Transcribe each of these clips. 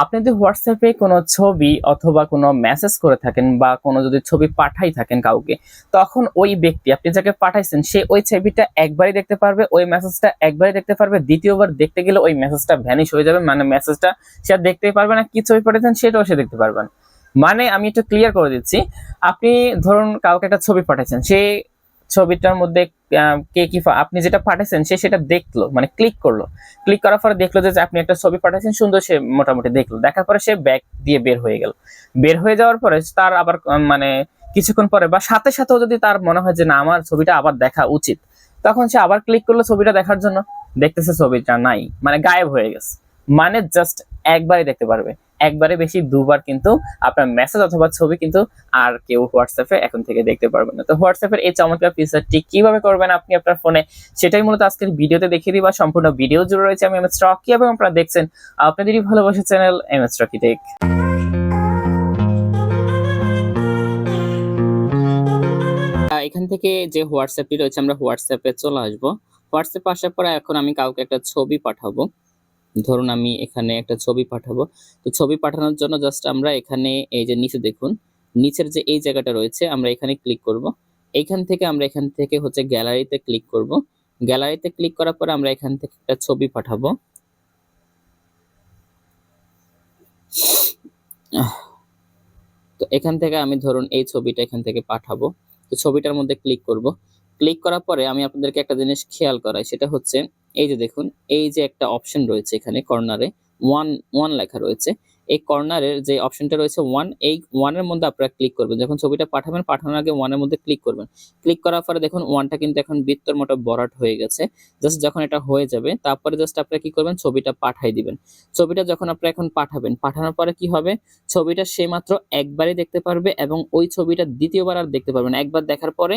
আপনি যদি হোয়াটসঅ্যাপে কোনো ছবি অথবা কোনো মেসেজ করে থাকেন বা কোনো যদি ছবি পাঠাই থাকেন কাউকে, তখন ওই ব্যক্তি, আপনি যাকে পাঠাইছেন, সে ওই ছবিটা একবারই দেখতে পারবে, ওই মেসেজটা একবারই দেখতে পারবে, দ্বিতীয়বার দেখতে গেলে ওই মেসেজটা ভ্যানিশ হয়ে যাবে মানে মেসেজটা সে আর দেখতেই পারবে না, কি ছবি পাঠাচ্ছেন সেটাও সে দেখতে পারবে না। মানে আমি একটু ক্লিয়ার করে দিচ্ছি, আপনি ধরুন কাউকে একটা ছবি পাঠাচ্ছেন সে ছবিটার মধ্যে কে কি আপনি যেটা পাঠাচ্ছেন সে সেটা দেখল মানে ক্লিক করল। ক্লিক করার পরে দেখল যে আপনি একটা ছবি পাঠাচ্ছেন সুন্দর সে মোটামুটি দেখল। দেখার পরে সে ব্যাগ দিয়ে বের হয়ে গেল। বের হয়ে যাওয়ার পরে তার আবার মানে কিছুক্ষণ পরে বা সাথে সাথেও যদি তার মনে হয় যে, না, আমার ছবিটা আবার দেখা উচিত। তখন সে আবার ক্লিক করল ছবিটা দেখার জন্য। দেখতেছে ছবিটা নাই মানে গায়েব হয়ে গেছে। মানে জাস্ট একবারই দেখতে পারবে। একবারে বেশি, দুবার কিন্তু আপনার মেসেজ অথবা ছবি কিন্তু আর কেউ হোয়াটসঅ্যাপে এখন থেকে দেখতে পারবেন না। তো হোয়াটসঅ্যাপের এই চমৎকার ফিচারটি কীভাবে করবেন আপনি আপনার ফোনে সেটাই মূলত আজকের ভিডিওতে দেখিয়ে দিবা। সম্পূর্ণ ভিডিও জুড়ে রয়েছে আমি এম এস রকি এবং আপনারা দেখছেন আপনাদেরই ভালোবাসা channel M S Rocky tech এখান থেকে যে হোয়াটসঅ্যাপটি রয়েছে আমরা হোয়াটসঅ্যাপে চলে আসব। হোয়াটসঅ্যাপে আসার পরে এখন আমি কাউকে একটা ছবি পাঠাবো। ধরুন আমি এখানে একটা ছবি পাঠাবো। তো ছবি পাঠানোর জন্য জাস্ট আমরা এখানে এই যে নিচে দেখুন, নিচের যে এই জায়গাটা রয়েছে, আমরা এখানে ক্লিক করব। এইখান থেকে আমরা এখান থেকে হচ্ছে গ্যালারিতে ক্লিক করব। গ্যালারিতে ক্লিক করার পরে আমরা এখান থেকে একটা ছবি পাঠাবো। তো এখান থেকে আমি ধরুন এই ছবিটা এখান থেকে পাঠাবো। তো ছবিটার মধ্যে ক্লিক করব। ক্লিক করার পরে আমি আপনাদেরকে একটা জিনিস খেয়াল করাই, সেটা হচ্ছে, এই যে দেখুন, এই যে একটা অপশন রয়েছে এখানে কর্নারে ওয়ান ওয়ান লেখা রয়েছে। এই কর্নারের যে অপশনটা রয়েছে ওয়ান এই ওয়ানের মধ্যে আপনারা ক্লিক করবেন। যখন ছবিটা পাঠাবেন, পাঠানোর আগে ওয়ানের মধ্যে ক্লিক করবেন। ক্লিক করার পরে দেখুন ওয়ানটা কিন্তু এখন বৃত্তর মতো বরাট হয়ে গেছে। জাস্ট যখন এটা হয়ে যাবে, তারপরে জাস্ট আপনারা কি করবেন? ছবিটা পাঠাই দিবেন। ছবিটা যখন আপনারা এখন পাঠাবেন, পাঠানোর পরে কি হবে? ছবিটা সে মাত্র একবারই দেখতে পারবে এবং ওই ছবিটা দ্বিতীয়বার আর দেখতে পারবে না। একবার দেখার পরে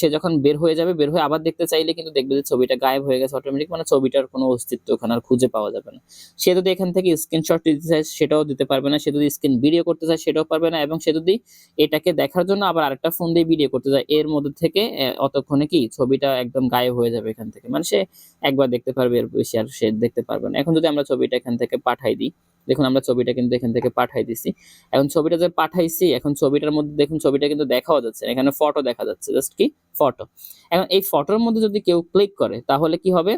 সে যখন বের হয়ে যাবে, বের হয়ে আবার দেখতে চাইলে কিন্তু দেখবে যে ছবিটা গায়েব হয়ে গেছে অটোমেটিক মানে ছবিটার কোনো অস্তিত্ব ওখানে আর খুঁজে পাওয়া যাবে না। সে যদি এখান থেকে স্ক্রিনশট দিতে চায় সেটাও দিতে পারবে না। সে যদি স্ক্রিন ভিডিও করতে চায় সেটাও পারবে না এবং সে যদি এটাকে দেখার জন্য আবার আরেকটা ফোন দিয়ে ভিডিও করতে যায় এর মধ্যে থেকে অতক্ষণে কি ছবিটা একদম গায়েব হয়ে যাবে এখান থেকে। মানে সে একবার দেখতে পারবে, এর বেশি আর সে দেখতে পারবে না। এখন যদি আমরা ছবিটা এখান থেকে পাঠাই দিই, দেখুন আমরা ছবিটা কিন্তু এখান থেকে পাঠাই দিছি। এখন ছবিটা যে পাঠাইছি, এখন ছবিটার মধ্যে দেখুন ছবিটা কিন্তু দেখাও যাচ্ছে। এখানে ফটো দেখা যাচ্ছে জাস্ট কি? ফটো এখন এই ফটোর মধ্যে যদি কেউ ক্লিক করে, তাহলে কি হবে?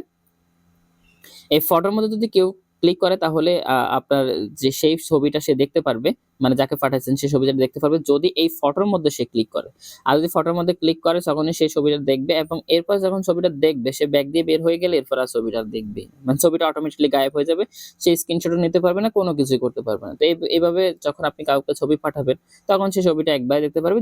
এই ফটোর মধ্যে যদি কেউ ক্লিক করে তাহলে আপনার যে সেই ছবিটা সে দেখতে পারবে মানে যাকে পাঠাচ্ছেন সেই ছবিটা দেখতে পারবে যদি এই ফটোর মধ্যে সে ক্লিক করে। আর যদি ফটোর মধ্যে ক্লিক করে, তখনই সেই ছবিটা দেখবে এবং এরপর যখন ছবিটা দেখবে, সে ব্যাগ দিয়ে বের হয়ে গেলে এরপর আর ছবিটা দেখবে মানে ছবিটা অটোমেটিকলি গায়েব হয়ে যাবে সেই স্ক্রিনশটও নিতে পারবে না, কোনো কিছুই করতে পারবে না। তো এইভাবে যখন আপনি কাউকে ছবি পাঠাবেন, তখন সেই ছবিটা একবার দেখতে পারবে